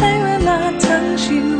ใ原那曾经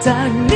在